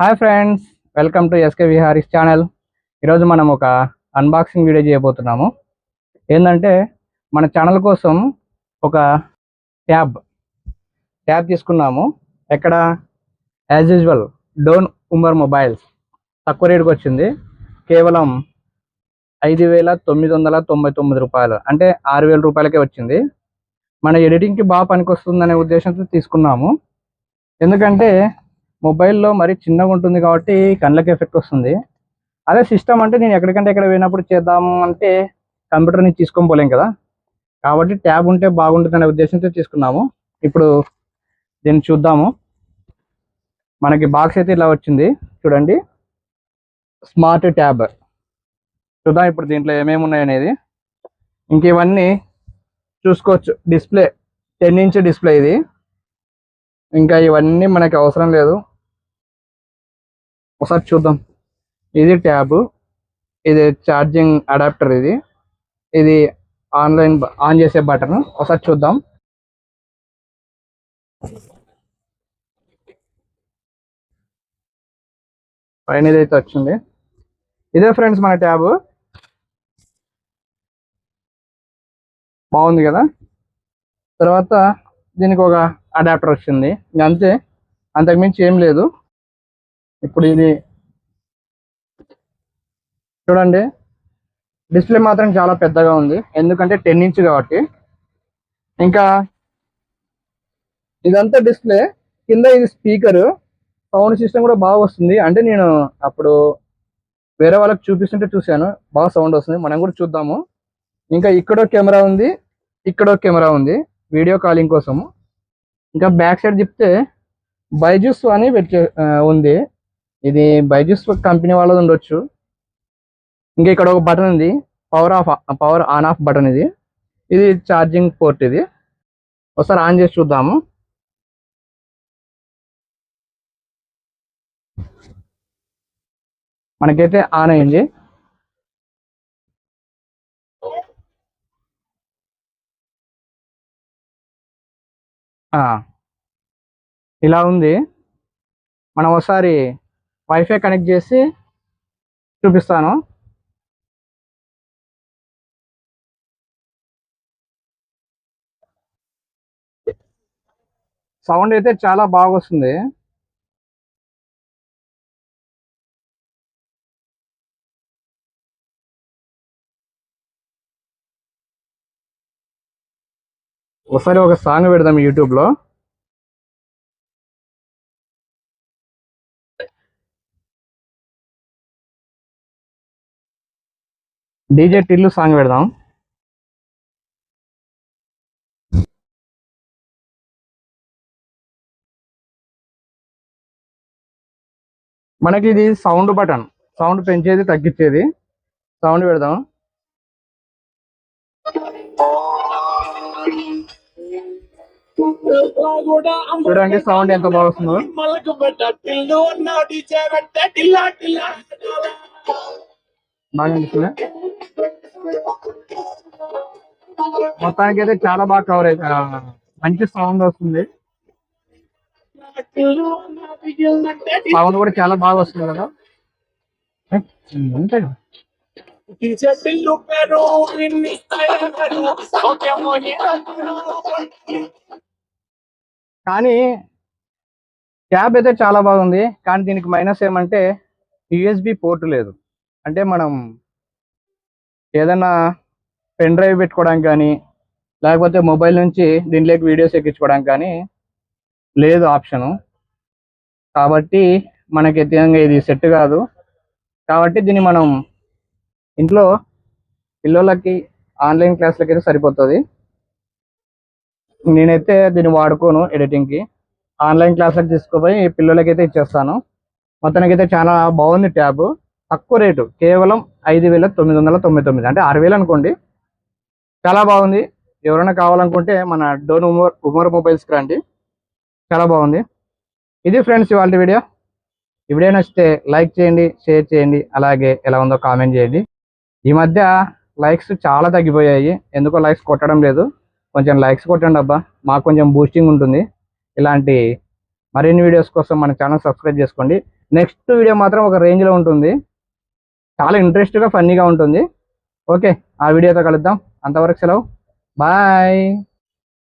Hi friends welcome to SK Viharis channel ఈరోజు మనం ఒక అన్బాక్సింగ్ వీడియో చేయబోతున్నాము. ఏంటంటే మన ఛానల్ కోసం ఒక ట్యాబ్ ట్యాబ్ తీసుకున్నాము. ఎక్కడ? As usual Dhone Umar mobiles తక్కువ రేటుకి వచ్చింది. కేవలం ఐదు వేల తొమ్మిది వందల తొంభై తొమ్మిది రూపాయలు. అంటే ఆరు వేల రూపాయలకే వచ్చింది. మన ఎడిటింగ్కి బాగా పనికొస్తుందనే ఉద్దేశంతో తీసుకున్నాము. ఎందుకంటే మొబైల్లో మరి చిన్నగా ఉంటుంది కాబట్టి కళ్ళకి ఎఫెక్ట్ వస్తుంది. అదే సిస్టమ్ అంటే నేను ఎక్కడికంటే ఎక్కడ పోయినప్పుడు చేద్దాము అంటే కంప్యూటర్ నుంచి తీసుకొని పోలేం కదా. కాబట్టి ట్యాబ్ ఉంటే బాగుంటుంది అనే ఉద్దేశంతో తీసుకున్నాము. ఇప్పుడు దీన్ని చూద్దాము. మనకి బాక్స్ అయితే ఇలా వచ్చింది. చూడండి. స్మార్ట్ ట్యాబ్ చూద్దాం ఇప్పుడు దీంట్లో ఏమేమి ఉన్నాయనేది ఇంక ఇవన్నీ చూసుకోవచ్చు. డిస్ప్లే టెన్ ఇంచ్ డిస్ప్లే ఇది. ఇంకా ఇవన్నీ మనకి అవసరం లేదు. ఒకసారి చూద్దాం. ఇది ట్యాబ్. ఇది ఛార్జింగ్ అడాప్టర్ ఇది. ఇది ఆన్లైన్ ఆన్ చేసే బటన్. ఒకసారి చూద్దాం. పైన ఇదైతే వచ్చింది. ఇదే ఫ్రెండ్స్ మన ట్యాబ్. బాగుంది కదా? తర్వాత దీనికి ఒక అడాప్టర్ వచ్చింది. అంతే. అంతకుమించి ఏం లేదు. ఇప్పుడు ఇది చూడండి. డిస్ప్లే మాత్రం చాలా పెద్దగా ఉంది. ఎందుకంటే టెన్ ఇంచ్ కాబట్టి. ఇంకా ఇదంతా డిస్ప్లే. కింద ఇది స్పీకర్. సౌండ్ సిస్టమ్ కూడా బాగా వస్తుంది. అంటే నేను అప్పుడు వేరే వాళ్ళకి చూపిస్తుంటే చూశాను. బాగా సౌండ్ వస్తుంది. మనం కూడా చూద్దాము. ఇంకా ఇక్కడో కెమెరా ఉంది. ఇక్కడో కెమెరా ఉంది. వీడియో కాలింగ్ కోసము. ఇంకా బ్యాక్ సైడ్ చెప్తే బైజూస్ అని పెట్టి ఉంది. ఇది బైజూస్ కంపెనీ వాళ్ళది ఉండొచ్చు. ఇంకా ఇక్కడ ఒక బటన్ ఉంది. Power off power on off button ఇది. ఇది ఛార్జింగ్ పోర్ట్ ఇది. ఒకసారి ఆన్ చేసి చూద్దాము. మనకైతే ఆన్ అయింది. ఆ, ఇలా ఉంది. మనం ఒకసారి వైఫై కనెక్ట్ చేసి చూపిస్తాను. సౌండ్ అయితే చాలా బాగా వస్తుంది ఒకసారి ఒక సాంగ్ పెడదాం యూట్యూబ్లో డీజే టిల్లు సాంగ్ పెడదాం. మనకి ఇది సౌండ్ బటన్ సౌండ్ పెంచేది తగ్గించేది. సౌండ్ పెడదాం. చూడండి సౌండ్ ఎంత బాగా వస్తుందో బాగా అనిపిస్తుంది మొత్తానికి అయితే చాలా బాగా కవర్ అయితే మంచి సౌండ్ వస్తుంది. సౌండ్ కూడా చాలా బాగా వస్తుంది కదా. కదా. కానీ ట్యాబ్ అయితే చాలా బాగుంది కానీ దీనికి మైనస్ ఏమంటే యూఎస్బి పోర్ట్ లేదు. అంటే మనం ఏదైనా పెన్ డ్రైవ్ పెట్టుకోవడానికి కానీ లేకపోతే మొబైల్ నుంచి దీంట్లోకి వీడియోస్ ఎక్కించుకోవడానికి కానీ లేదు ఆప్షను. కాబట్టి మనకి ఎత్తియంగా ఇది సెట్ కాదు. కాబట్టి దీన్ని మనం ఇంట్లో పిల్లలకి ఆన్లైన్ క్లాసులకి అయితే సరిపోతుంది. నేనైతే దీన్ని వాడుకోను ఎడిటింగ్కి. ఆన్లైన్ క్లాసులకు తీసుకుపోయి పిల్లలకైతే ఇచ్చేస్తాను. మొత్తానికి అయితే చాలా బాగుంది ట్యాబ్. తక్కువ రేటు కేవలం ఐదు వేల తొమ్మిది వందల తొంభై తొమ్మిది అంటే ఆరు వేలు అనుకోండి. చాలా బాగుంది. ఎవరైనా కావాలనుకుంటే మన డోన్ ఉమర్ ఉమర్ మొబైల్స్కి రండి. చాలా బాగుంది. ఇది ఫ్రెండ్స్ ఇవాళ వీడియో. ఈ వీడియో నచ్చితే లైక్ చేయండి షేర్ చేయండి అలాగే ఎలా ఉందో కామెంట్ చేయండి. ఈ మధ్య లైక్స్ చాలా తగ్గిపోయాయి. ఎందుకో లైక్స్ కొట్టడం లేదు. కొంచెం లైక్స్ కొట్టండి అబ్బా. మాకు కొంచెం బూస్టింగ్ ఉంటుంది. ఇలాంటి మరిన్ని వీడియోస్ కోసం మన ఛానల్ సబ్స్క్రైబ్ చేసుకోండి. నెక్స్ట్ వీడియో మాత్రం ఒక రేంజ్లో ఉంటుంది. చాలా ఇంట్రెస్ట్గా ఫన్నీగా ఉంటుంది. ఓకే ఆ వీడియోతో కలుద్దాం. అంతవరకు సెలవు. బాయ్.